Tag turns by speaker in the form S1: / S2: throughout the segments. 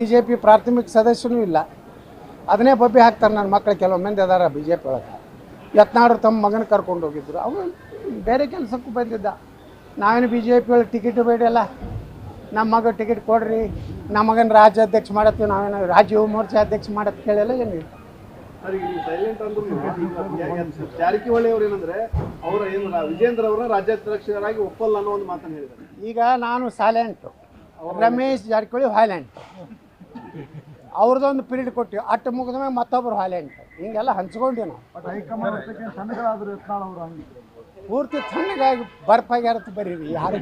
S1: B J P ಪ್ರಾಥಮಿಕ ಸದಸ್ಯನೂ ಇಲ್ಲ. ಅದನ್ನೇ ಬಬ್ಬಿ ಹಾಕ್ತಾರೆ ನನ್ನ ಮಕ್ಕಳು ಕೆಲವು ಮಂದಿ ಅದಾರ ಬಿ ಜೆ ಪಿ ಒಳಗೆ. ಯತ್ನಾಡ್ರು ತಮ್ಮ ಮಗನ ಕರ್ಕೊಂಡು ಹೋಗಿದ್ರು. ಅವನು ಬೇರೆ ಕೆಲಸಕ್ಕೂ ಬಂದಿದ್ದ. ನಾವೇನು ಬಿ ಜೆ ಪಿ ಒಳಗೆ ಟಿಕೆಟ್ ಬೇಡಲ್ಲ ನಮ್ಮ ಮಗ ಟಿಕೆಟ್ ಕೊಡ್ರಿ. ನಮ್ಮ ಮಗನ ರಾಜ್ಯಾಧ್ಯಕ್ಷ ಮಾಡತ್ತೀವಿ. ನಾವೇನು ರಾಜ್ಯ ಮೋರ್ಚಾ ಅಧ್ಯಕ್ಷ ಮಾಡತ್ ಕೇಳಲ್ಲ
S2: ಏನು ಜಾರಕಿಹೊಳಿ ಅವ್ರು ಏನಂದ್ರೆ ಅವರ ಏನು ವಿಜೇಂದ್ರ ಅವರ ರಾಜ್ಯಾಧ್ಯಕ್ಷರಾಗಿ ಒಪ್ಪಲ್ಲ ಅನ್ನೋ ಒಂದು ಮಾತನ್ನ ಹೇಳಿದ್ದಾರೆ.
S1: ಈಗ ನಾನು ಸೈಲೆಂಟು ರಮೇಶ್ ಜಾರಕಿಹೊಳಿ ವೈಲೆಂಟ್ ಅವ್ರದ್ದೊಂದು ಪೀರಿಯಡ್ ಕೊಟ್ಟಿವಿ. ಅಟ್ಟು ಮುಗಿದ ಮೇಲೆ ಮತ್ತೊಬ್ರು ಹಾಲೆಂಟ್ ಹಿಂಗೆಲ್ಲ ಹಂಚ್ಕೊಂಡಿ ನಾವು. ಪೂರ್ತಿ ತಣ್ಣಗಾಗಿ ಬರ್ಫಾಗ್ಯಾರತ್ ಬರೀರಿ ಯಾರು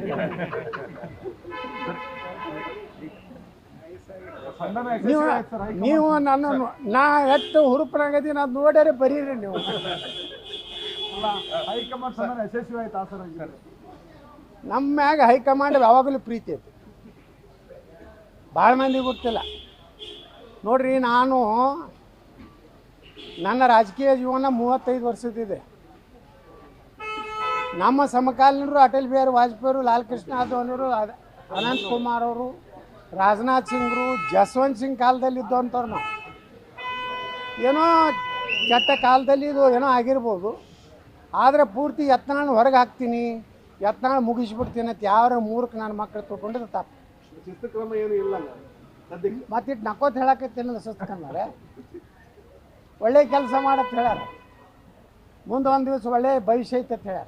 S1: ನೀವು ನೀವು ನನ್ನ ನಾ ಎಷ್ಟು ಹುರುಪನಾಗದೀನಿ ಅದು ನೋಡ್ಯಾರೆ ಬರೀರಿ ನೀವು. ನಮ್ಮ ಮ್ಯಾಗ ಹೈಕಮಾಂಡ್ ಯಾವಾಗಲೂ ಪ್ರೀತಿ ಐತಿ. ಭಾಳ ಮಂದಿ ಗೊತ್ತಿಲ್ಲ. ನೋಡ್ರಿ, ನಾನು ನನ್ನ ರಾಜಕೀಯ ಜೀವನ ಮೂವತ್ತೈದು ವರ್ಷದಿದೆ ನಮ್ಮ ಸಮಕಾಲೀನರು ಅಟಲ್ ಬಿಹಾರಿ ವಾಜಪೇಯಿ ಲಾಲ್ ಕೃಷ್ಣ ಯಾದವ್ನವರು ಅದ- ಅನಂತ್ ಕುಮಾರ್ ಅವರು, ರಾಜನಾಥ್ ಸಿಂಗ್ರು, ಜಸ್ವಂತ್ ಸಿಂಗ್ ಕಾಲದಲ್ಲಿ ಇದ್ದಂಥವ್ರು ನಾವು. ಏನೋ ಕೆಟ್ಟ ಕಾಲದಲ್ಲಿ ಇದು ಏನೋ ಆಗಿರ್ಬೋದು. ಆದರೆ ಪೂರ್ತಿ ಯತ್ನಾಳ್ ಹೊರಗೆ ಹಾಕ್ತೀನಿ, ಯತ್ನಾಳ್ ಮುಗಿಸ್ಬಿಡ್ತೀನಿ ಅಂತ ಯಾರ ಮೂರಕ್ಕೆ ನನ್ನ ಮಕ್ಕಳು ತೊಗೊಂಡಿದ್ದು ತಪ್ಪು.
S2: ಶಿಸ್ತು ಕ್ರಮ ಏನು ಇಲ್ಲ.
S1: ಮತ್ತಿಟ್ಟು ನಕ್ಕೋತ್ ಹೇಳಕತ್ತೇನೆ ಸುಸ್ಕಂದಾರೆ ಒಳ್ಳೆ ಕೆಲಸ ಮಾಡತ್ ಹೇಳ್ಯಾರ ಮುಂದೆ ಒಂದು ದಿವಸ ಒಳ್ಳೆ ಭವಿಷ್ಯ ಐತೆ ಅಂತ ಹೇಳ್ಯಾರ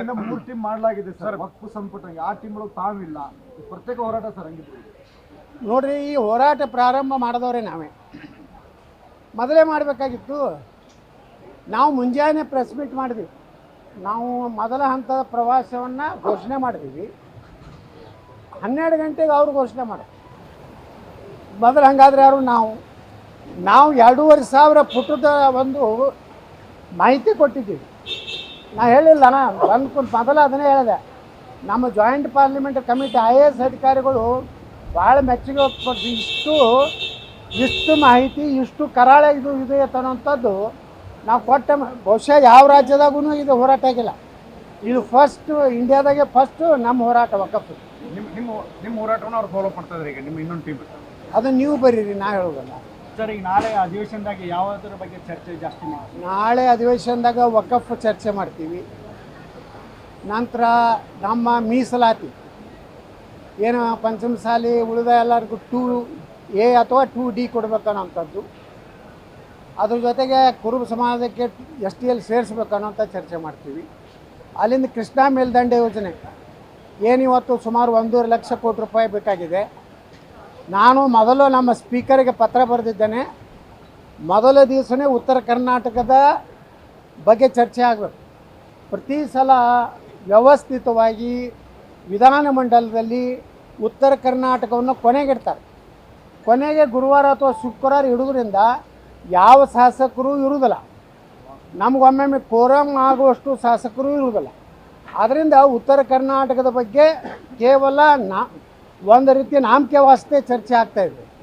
S3: ಈಗ ಮೂರು ಟೀಮ್ ಮಾಡಲಾಗಿದೆ ಸರ್. ಹಕ್ಕು ಸಂಪುಟ ಆ ಟೀಮ್ ಒಳಗೆ ತಾವಿಲ್ಲ. ಪ್ರತ್ಯೇಕ ಹೋರಾಟ ಸರ್ ಹಂಗಿದ್ರು.
S1: ನೋಡ್ರಿ ಈ ಹೋರಾಟ ಪ್ರಾರಂಭ ಮಾಡಿದವ್ರೆ ನಾವೇ. ಮೊದಲೇ ಮಾಡಬೇಕಾಗಿತ್ತು. ನಾವು ಮುಂಜಾನೆ ಪ್ರೆಸ್ ಮೀಟ್ ಮಾಡಿದ್ವಿ. ನಾವು ಮೊದಲ ಹಂತದ ಪ್ರವಾಸವನ್ನು ಘೋಷಣೆ ಮಾಡಿದ್ವಿ. ಹನ್ನೆರಡು ಗಂಟೆಗೆ ಅವ್ರು ಘೋಷಣೆ ಮಾಡಿ ಮೊದಲು ಹಂಗಾದ್ರೆ ಯಾರು ನಾವು ನಾವು ಎರಡೂವರೆ ಸಾವಿರ ಪುಟದ ಒಂದು ಮಾಹಿತಿ ಕೊಟ್ಟಿದ್ದೀವಿ. ನಾ ಹೇಳಿಲ್ಲ, ನಾ ಬಂದ್ಕೊಂಡು ಮೊದಲು ಅದನ್ನೇ ಹೇಳಿದೆ. ನಮ್ಮ joint parliament committee I A S ಅಧಿಕಾರಿಗಳು ಭಾಳ ಮೆಚ್ಚುಗೆ ಇಷ್ಟು ಇಷ್ಟು ಮಾಹಿತಿ, ಇಷ್ಟು ಕರಾಳ ಇದು ಇದು ಅನ್ನೋಂಥದ್ದು ನಾವು ಕೊಟ್ಟ ಬಹುಶಃ ಯಾವ ರಾಜ್ಯದಾಗೂ ಇದು ಹೋರಾಟ ಆಗಿಲ್ಲ. ಇದು ಫಸ್ಟ್ ಇಂಡಿಯಾದಾಗೆ ಫಸ್ಟು ನಮ್ಮ ಹೋರಾಟ ವಕಫ್
S3: ನಿಮ್ಮ ನಿಮ್ಮ ನಿಮ್ಮ ಹೋರಾಟವನ್ನು ಅವ್ರು ಫಾಲೋ ಮಾಡ್ತಾ ಇದ್ದಾರೆ ಈಗ, ನಿಮ್ಮ ಇನ್ನೊಂದು ಟೀಮ್
S1: ಅದು ನೀವು ಬರೀರಿ ನಾ ಹೇಳೋದಲ್ಲ.
S3: ಸರ್ ಈಗ ನಾಳೆ ಅಧಿವೇಶನದಾಗ ಯಾವುದರ ಬಗ್ಗೆ ಚರ್ಚೆ ಜಾಸ್ತಿ ಮಾಡಿ
S1: ನಾಳೆ ಅಧಿವೇಶನದಾಗ ವಕಫ್ ಚರ್ಚೆ ಮಾಡ್ತೀವಿ. ನಂತರ ನಮ್ಮ ಮೀಸಲಾತಿ. ಏನು ಪಂಚಮಸಾಲಿ ಉಳಿದ ಎಲ್ಲರಿಗೂ ಟೂ ಎ ಅಥವಾ ಟೂ ಡಿ ಕೊಡ್ಬೇಕನ್ನೋಂಥದ್ದು. ಅದ್ರ ಜೊತೆಗೆ ಕುರುಬ ಸಮಾಜಕ್ಕೆ ಎಸ್ ಟಿ ಎಲ್ ಸೇರಿಸ್ಬೇಕನ್ನೋಂಥ ಚರ್ಚೆ ಮಾಡ್ತೀವಿ. ಅಲ್ಲಿಂದ ಕೃಷ್ಣಾ ಮೇಲ್ದಂಡೆ ಯೋಜನೆ. ಏನಿವತ್ತು ಸುಮಾರು ಒಂದೂವರೆ ಲಕ್ಷ ಕೋಟಿ ರೂಪಾಯಿ ಬೇಕಾಗಿದೆ. ನಾನು ಮೊದಲು ನಮ್ಮ ಸ್ಪೀಕರ್ಗೆ ಪತ್ರ ಬರೆದಿದ್ದೇನೆ. ಮೊದಲ ದಿವಸನೇ ಉತ್ತರ ಕರ್ನಾಟಕದ ಬಗ್ಗೆ ಚರ್ಚೆ ಆಗಬೇಕು. ಪ್ರತಿ ಸಲ ವ್ಯವಸ್ಥಿತವಾಗಿ ವಿಧಾನಮಂಡಲದಲ್ಲಿ ಉತ್ತರ ಕರ್ನಾಟಕವನ್ನು ಕೊನೆಗಿಡ್ತಾರೆ. ಕೊನೆಗೆ ಗುರುವಾರ ಅಥವಾ ಶುಕ್ರವಾರ ಇಡೋದ್ರಿಂದ ಯಾವ ಶಾಸಕರು ಇರುವುದಿಲ್ಲ. ನಮಗೊಮ್ಮೊಮ್ಮೆ ಕೋರಂ ಆಗುವಷ್ಟು ಶಾಸಕರು ಇರುವುದಿಲ್ಲ. ಆದ್ದರಿಂದ ಉತ್ತರ ಕರ್ನಾಟಕದ ಬಗ್ಗೆ ಕೇವಲ ನಾ ಒಂದು ರೀತಿ ನಾಮಕೆ ವಾಸ್ತೆ ಚರ್ಚೆ ಆಗ್ತಾ ಇದೆ.